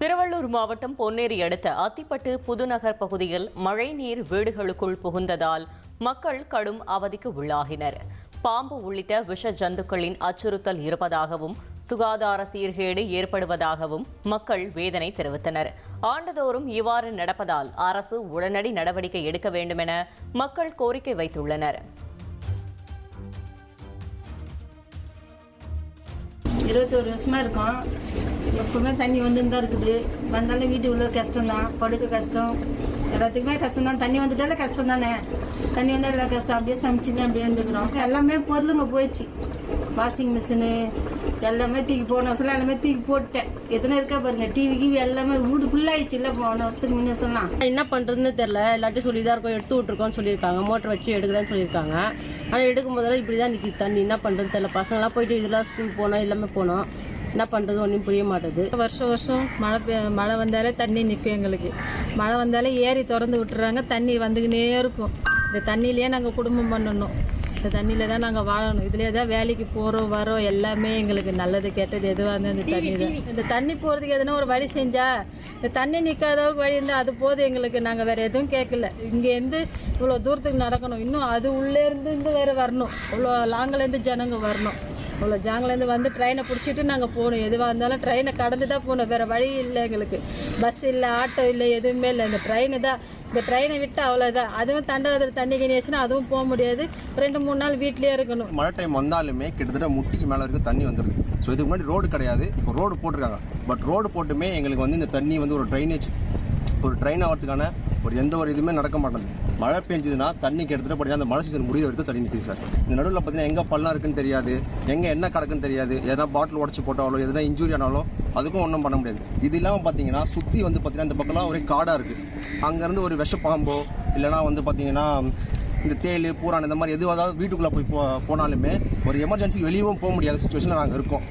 திருவள்ளூர் மாவட்டம் பொன்னேரி அடுத்த அத்திப்பட்டு புதுநகர் பகுதியில் மழைநீர் வீடுகளுக்குள் புகுந்ததால் மக்கள் கடும் அவதிக்கு உள்ளாகினர். பாம்பு உள்ளிட்ட விஷ ஜந்துக்களின் அச்சுறுத்தல் இருப்பதாகவும் சுகாதார சீர்கேடு ஏற்படுவதாகவும் மக்கள் வேதனை தெரிவித்தனர். ஆண்டுதோறும் இவ்வாறு நடப்பதால் அரசு உடனடி நடவடிக்கை எடுக்க வேண்டுமென மக்கள் கோரிக்கை வைத்துள்ளனர். இருபத்தோரு வருஷமா இருக்கும். எப்பவுமே தண்ணி வந்துன்னு தான் இருக்குது. வந்தாலும் வீட்டு உள்ள கஷ்டம் தான் படுக்க கஷ்டம். எல்லாத்துக்குமே கஷ்டம் தான் தண்ணி வந்துட்டாலே கஷ்டம் தானே தண்ணி வந்தால் எல்லாம் கஷ்டம். அப்படியே சமைச்சுன்னு அப்படியே இருந்துக்கிறோம். எல்லாமே பொருளுங்க போயிடுச்சு. வாஷிங் மிஷினு எல்லாமே தூக்கி போன வருஷம் எல்லாமே தூக்கி போட்டுட்டேன். எத்தனை இருக்கா பாருங்க. டிவி கிவி எல்லாமே வீடு ஃபுல்லாயிடுச்சு இல்லை போன வருஷத்துக்கு முன்ன வருஷம்லாம். என்ன பண்றதுன்னு தெரியல. எல்லாத்தையும் சொல்லி தான் இருக்கோம். எடுத்து விட்டுருக்கோம்னு சொல்லியிருக்காங்க. மோட்டர் வச்சு எடுக்கிறேன்னு சொல்லியிருக்காங்க. ஆனால் எடுக்கும் போதெல்லாம் இப்படி தான் நிற்கிது தண்ணி என்ன பண்ணுறதுன்னு தெரியல. பசங்களாம் போயிட்டு இதெல்லாம் ஸ்கூல் போனோம் எல்லாமே போனோம். என்ன பண்றது ஒன்றும் புரிய மாட்டேது வருஷம் வருஷம் மழை மழை வந்தாலே தண்ணி நிற்கும் எங்களுக்கு. மழை வந்தாலே ஏரி திறந்து விட்டுறாங்க தண்ணி வந்துக்கினே இருக்கும். இந்த தண்ணியிலேயே நாங்கள் குடும்பம் பண்ணணும். இந்த தண்ணியில தான் நாங்கள் வாழணும். இதுலேயே தான் வேலைக்கு போகிறோம் வரோம் எல்லாமே எங்களுக்கு நல்லது கெட்டது எதுவாக இருந்தால் இந்த தண்ணி தான் இந்த தண்ணி போகிறதுக்கு எதனா ஒரு வழி செஞ்சா இந்த தண்ணி நிற்காத வழி இருந்தால் அது போதும் எங்களுக்கு. நாங்கள் வேற எதுவும் கேட்கல இங்கேருந்து இவ்வளோ தூரத்துக்கு நடக்கணும். இன்னும் அது உள்ளே இருந்து இருந்து வேற வரணும். இவ்வளோ லாங்கிலேருந்து ஜனங்க வரணும். அவ்வளோ ஜாங்கிலேருந்து வந்து ட்ரெயினை பிடிச்சிட்டு நாங்கள் போகணும். எதுவாக இருந்தாலும் ட்ரெயினை கடந்து தான் போகணும். வேறு வழி இல்லை எங்களுக்கு. பஸ் இல்லை ஆட்டோ இல்லை எதுவுமே இல்லை. இந்த ட்ரெயினு தான். இந்த ட்ரெயினை விட்டு அவ்வளோதான் அதுவும் தண்டவாதத்தில் தண்ணி கிணியாச்சுன்னா அதுவும் போக முடியாது. ரெண்டு மூணு நாள் வீட்லேயே இருக்கணும். மழை டைம் வந்தாலுமே கிட்டத்தட்ட முட்டிக்கு மேலே வரைக்கும் தண்ணி வந்துடுது ஸோ இதுக்கு முன்னாடி ரோடு கிடையாது. இப்போ ரோடு போட்டிருக்காங்க. பட் ரோடு போட்டுமே எங்களுக்கு வந்து இந்த தண்ணி வந்து ஒரு ட்ரைனேஜ் ஒரு ட்ரெயின் ஆகிறதுக்கான ஒரு எந்த ஒரு இதுவுமே நடக்க மாட்டேங்குது. மழை பெஞ்சதுன்னா தண்ணி கிட்டத்தட்ட பார்த்தீங்கன்னா அந்த மழை சீசன் முடிய வரைக்கும் தண்ணி நிற்குது சார். இந்த நடுவில் பார்த்தீங்கன்னா எங்கே பள்ளம் இருக்குன்னு தெரியாது. எங்கே என்ன கிடக்குன்னு தெரியாது. எதனா பாட்டில் உடச்சி போட்டாலோ எதனா இன்ஜூரி ஆனாலும் அதுக்கும் ஒன்றும் பண்ண முடியாது. இது இல்லாமல் பார்த்தீங்கன்னா சுற்றி வந்து பார்த்தீங்கன்னா இந்த பக்கம்லாம் ஒரே காடாக இருக்குது அங்கேருந்து ஒரு விஷ பாம்போ இல்லைனா வந்து பார்த்தீங்கன்னா இந்த தேல் பூரான் இந்த மாதிரி எதுவாவது வீட்டுக்குள்ளே போய் போ போனாலுமே ஒரு எமர்ஜென்சிக்கு வெளியவும் போக முடியாத சுச்சுவேஷனில் நாங்கள் இருக்கோம்.